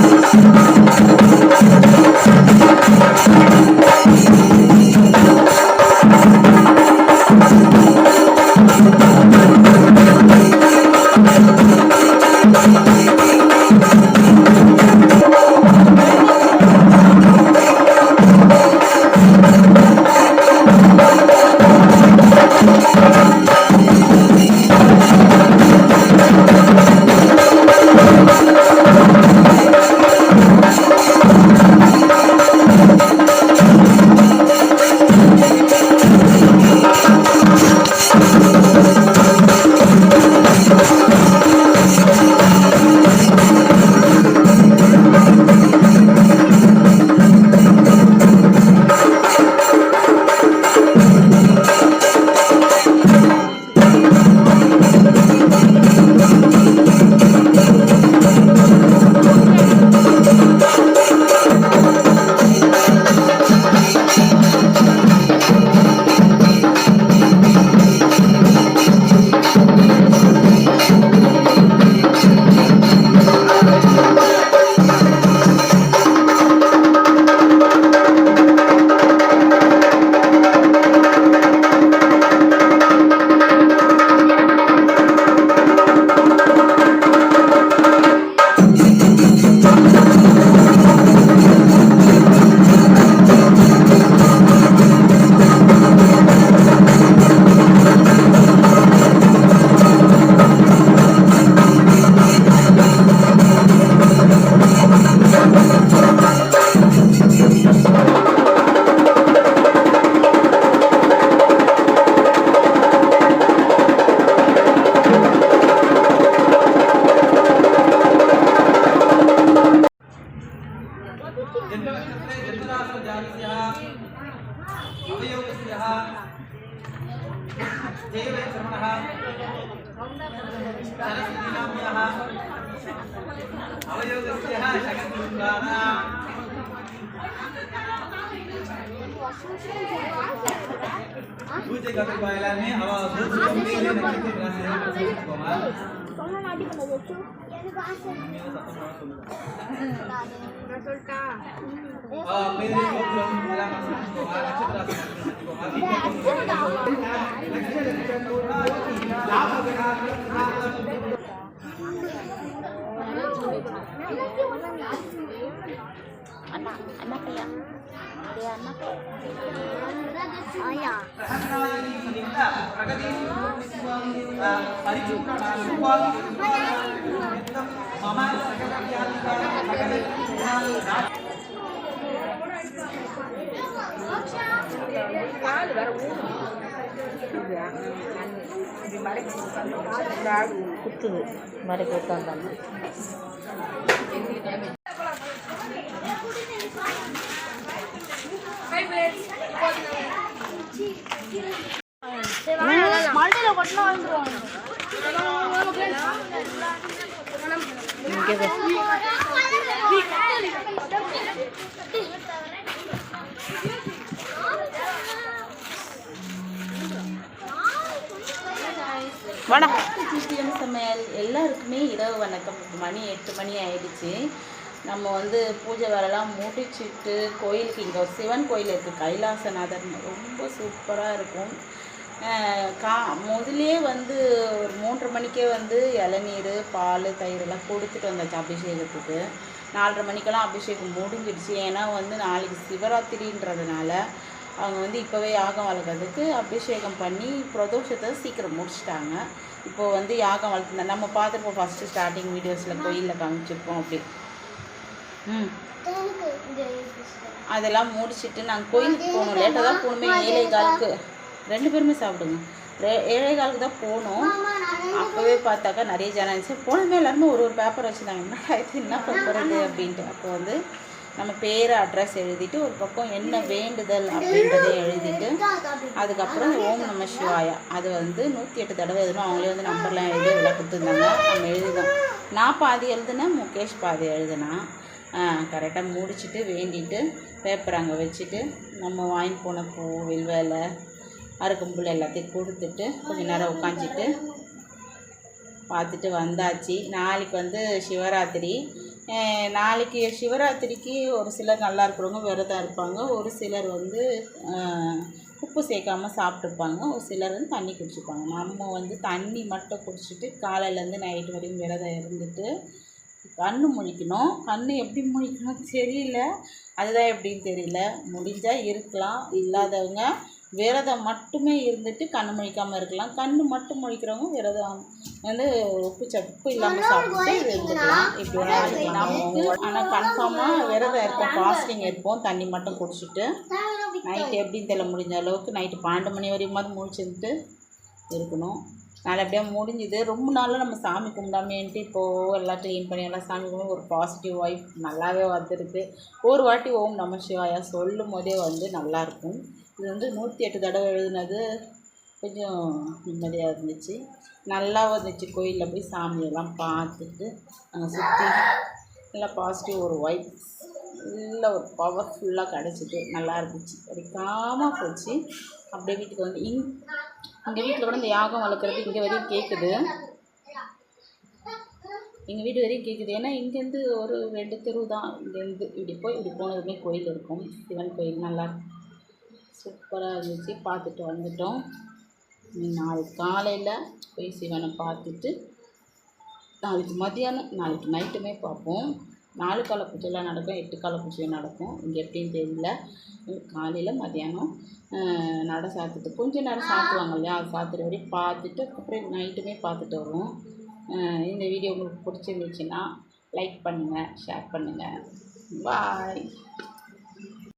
Thank you. ¿Cómo anak anak ya dia anak ayah குத்துது. மாதிரி கொடுத்தாங்க மல்டியில் வணக்கம். கிறிஸ்டியன் சமையல் எல்லாருக்குமே இரவு வணக்கம். மணி எட்டு மணி ஆயிடுச்சு. நம்ம வந்து பூஜை வேலைலாம் மூட்டிச்சிட்டு கோயிலுக்கு இங்கே ஒரு சிவன் கோயில் இருக்குது கைலாசநாதர். ரொம்ப சூப்பராக இருக்கும். கா முதலே வந்து ஒரு மூன்று மணிக்கே வந்து இளநீர் பால் தயிரெல்லாம் கொடுத்துட்டு வந்தாச்சு அபிஷேகத்துக்கு. நாலரை மணிக்கெல்லாம் அபிஷேகம் முடிஞ்சிடுச்சு. ஏன்னா வந்து நாளைக்கு சிவராத்திரின்றதுனால அவங்க வந்து இப்போவே யாகம் வளர்க்கறதுக்கு அபிஷேகம் பண்ணி பிரதோஷத்தை சீக்கிரம் முடிச்சிட்டாங்க. இப்போ வந்து யாகம் வளர்த்துனா நம்ம பார்த்துருப்போம் ஃபஸ்ட்டு ஸ்டார்டிங் வீடியோஸில் கோயிலில் காமிச்சிருப்போம் அப்படி. ம். அதெல்லாம் முடிச்சிட்டு நாங்கள் கோயிலுக்கு போகணும் லேட்டாக தான் போகணுமே ஏழை காலுக்கு. ரெண்டு பேருமே சாப்பிடுங்க. ஏழை காலுக்கு தான் போகணும் அப்போவே பார்த்தாக்கா நிறைய ஜனம் இருந்துச்சு. போனதுமே எல்லாருமே ஒரு ஒரு பேப்பர் வச்சுருந்தாங்க. என்னடா இது என்ன இது அப்படின்ட்டு. அப்போ வந்து நம்ம பேர் அட்ரஸ் எழுதிட்டு ஒரு பக்கம் என்ன வேண்டுதல் அப்படின்றதை எழுதிட்டு அதுக்கப்புறம் இந்த ஓம் நம்ம சிவாயா. அது வந்து நூற்றி எட்டு தடவை எழுதணும். அவங்களே வந்து நம்பர்லாம் எழுதி இதெல்லாம் கொடுத்துருந்தாங்க. நம்ம எழுதினோம் நான் பாதி எழுதுனேன் முகேஷ் பாதி எழுதுனா கரெக்டாக முடிச்சுட்டு வேண்டிட்டு பேப்பர் அங்கே வச்சுட்டு நம்ம வாங்கி போன பூ வில்வேலை அருகம்புல் எல்லாத்தையும் கொடுத்துட்டு கொஞ்ச நேரம் உட்காந்துட்டு பார்த்துட்டு வந்தாச்சு. நாளைக்கு வந்து சிவராத்திரி. நாளைக்கு சிவராத்திரிக்கு ஒரு சிலர் நல்லா இருக்கிறவங்க விரதம் இருப்பாங்க. ஒரு சிலர் வந்து உப்பு சேர்க்காம சாப்பிட்டுப்பாங்க. ஒரு சிலர் வந்து தண்ணி குடிச்சுப்பாங்க. நம்ம வந்து தண்ணி மட்டும் குடிச்சிட்டு காலையிலேருந்து நைட்டு வரையும் விரதம் இருந்துட்டு கண் முழிக்கணும். கண் எப்படி முழிக்கணும் தெரியல. அதுதான் எப்படின்னு தெரியல. முடிஞ்சால் இருக்கலாம். இல்லாதவங்க விரதம் மட்டுமே இருந்துட்டு கண் முழிக்காமல் இருக்கலாம். கண் மட்டும் முழிக்கிறவங்க விரதம் வந்து உப்பு சப்பு இல்லாமல் சாப்பிட்டு இருந்துக்கலாம். இப்படி இருக்கலாம் ஆனால் கன்ஃபார்மாக விரதம் இருப்போம் ஃபாஸ்டிங் இருப்போம். தண்ணி மட்டும் குடிச்சிட்டு நைட்டு எப்படின்னு தெரியல முடிஞ்ச அளவுக்கு நைட்டு பன்னெண்டு மணி வரையுமாவது முழிச்சுட்டு இருக்கணும். நல்லபடியாக முடிஞ்சுது. ரொம்ப நாளாக நம்ம சாமி கும்பிடாமேன்ட்டு இப்போது எல்லாம் க்ளீன் பண்ணி எல்லாம் சாமி கும்பிடும் ஒரு பாசிட்டிவ் வைஃப் நல்லாவே வந்துருக்கு. ஒரு வாட்டி ஓம் நம சிவாயா சொல்லும் போதே வந்து நல்லாயிருக்கும் இது வந்து நூற்றி எட்டு தடவை எழுதுனது கொஞ்சம் நிம்மதியாக இருந்துச்சு. நல்லா வந்துச்சு கோயிலில் போய் சாமியெல்லாம் பார்த்துட்டு அங்கே சுற்றி நல்லா பாசிட்டிவ் ஒரு வைப் நல்ல ஒரு பவர்ஃபுல்லாக கிடச்சிட்டு நல்லா இருந்துச்சு. கிடைக்காம போச்சு. அப்படியே வீட்டுக்கு வந்து இங் எங்கள் வீட்டில் கூட இந்த யாகம் வளர்க்குறது இங்கே வரையும் கேட்குது எங்கள் வீடு வரையும் கேட்குது ஏன்னா இங்கேருந்து ஒரு ரெண்டு தெரு தான். இங்கேருந்து இப்படி போய் இப்படி போனதுமே கோயில் இருக்கும். சிவன் கோயில் நல்லா சூப்பராக இருந்துச்சு. பார்த்துட்டு வந்துட்டோம். நாளைக்கு காலையில் போய் சிவனை பார்த்துட்டு நாளைக்கு மதியானம் நாளைக்கு நைட்டுமே பார்ப்போம். நாலு கால பூஜைலாம் நடக்கும் எட்டு கால பூஜையும் நடக்கும். இங்கே எப்படின்னு தெரியல. காலையில் மதியானம் நட சாத்துட்டு கொஞ்ச நேரம் சாத்துவாங்க இல்லையா? அது சாத்துற வரையும் பார்த்துட்டு அப்புறம் நைட்டுமே பார்த்துட்டு வருவோம். இந்த வீடியோ உங்களுக்கு பிடிச்சிருந்துச்சுன்னா லைக் பண்ணுங்கள் ஷேர் பண்ணுங்கள் பாய்